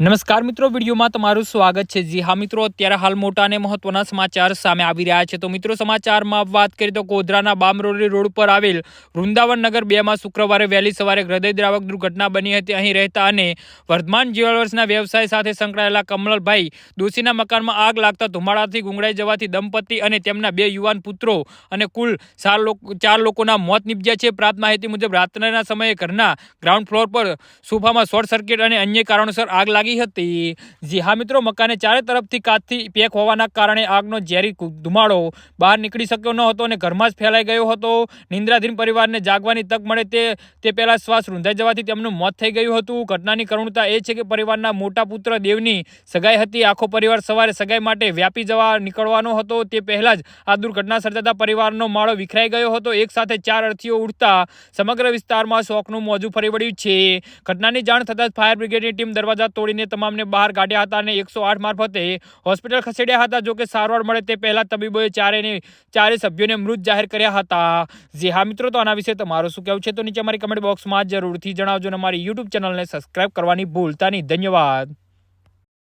નમસ્કાર મિત્રો, વિડીયોમાં તમારું સ્વાગત છે. જી હા મિત્રો, અત્યારે હાલ મોટા અને મહત્વના સમાચાર સામે આવી રહ્યા છે. તો મિત્રો, સમાચારમાં વાત કરીએ તો ગોધરાના બામરોલી રોડ પર આવેલ વૃંદાવન નગર બેમાં શુક્રવારે વહેલી સવારે હૃદયદ્રાવક દુર્ઘટના બની હતી. અહીં રહેતા અને વર્ધમાન જ્વેલર્સના વ્યવસાય સાથે સંકળાયેલા કમલભાઈ દોશીના મકાનમાં આગ લાગતા ધુમાડાથી ગુંગળાઈ જવાથી દંપતી અને તેમના બે યુવાન પુત્રો અને કુલ ચાર લોકો, ચાર લોકોના મોત નીપજ્યા છે. પ્રાપ્ત માહિતી મુજબ, રાત્રના સમયે ઘરના ગ્રાઉન્ડ ફ્લોર પર સોફામાં શોર્ટ સર્કિટ અને અન્ય કારણોસર આગ લાગી હતી. જી હા મિત્રો, મકાને ચારે તરફથી કાચથી પેક હોવાના કારણે આગનો ઝેરી ધુમાડો બહાર નીકળી શક્યો ન હતો અને ઘરમાં જ ફેલાઈ ગયો હતો. નિંદ્રાધીન પરિવારને જાગવાની તક મળે તે તે પહેલા શ્વાસ રૂંધાઈ જવાથી તેમનું મોત થઈ ગયું હતું. ઘટનાની કરુણતા એ છે કે પરિવારના મોટા પુત્ર દેવની સગાઈ હતી. આખો પરિવાર સવારે સગાઈ માટે વ્યાપી જવા નીકળવાનો હતો. તે પહેલા જ આ દુર્ઘટના સર્જાતા પરિવારનો માળો વિખરાઈ ગયો હતો. એક સાથે ચાર અર્થીઓ ઉડતા સમગ્ર વિસ્તારમાં શોકનું મોજું ફરી વળ્યું છે. ઘટનાની જાણ થતાં જ ફાયર બ્રિગેડની ટીમ દરવાજા તોડીને તમામને બહાર કાઢ્યા હતા અને એકસો આઠ મારફતે હોસ્પિટલ ખસેડ્યા હતા. જોકે સારવાર મળે તે પહેલા તબીબોએ ચારેને, ચારે સભ્યોને મૃત જાહેર કર્યા હતા. જે હા મિત્રો, તો આના વિશે તમારું શું કહેવું છે? તો નીચે અમારી કમેન્ટ બોક્સમાં જરૂરથી જણાવજો અને અમારી યુટ્યુબ ચેનલને સબસ્ક્રાઈબ કરવાની ભૂલતા નહીં. ધન્યવાદ.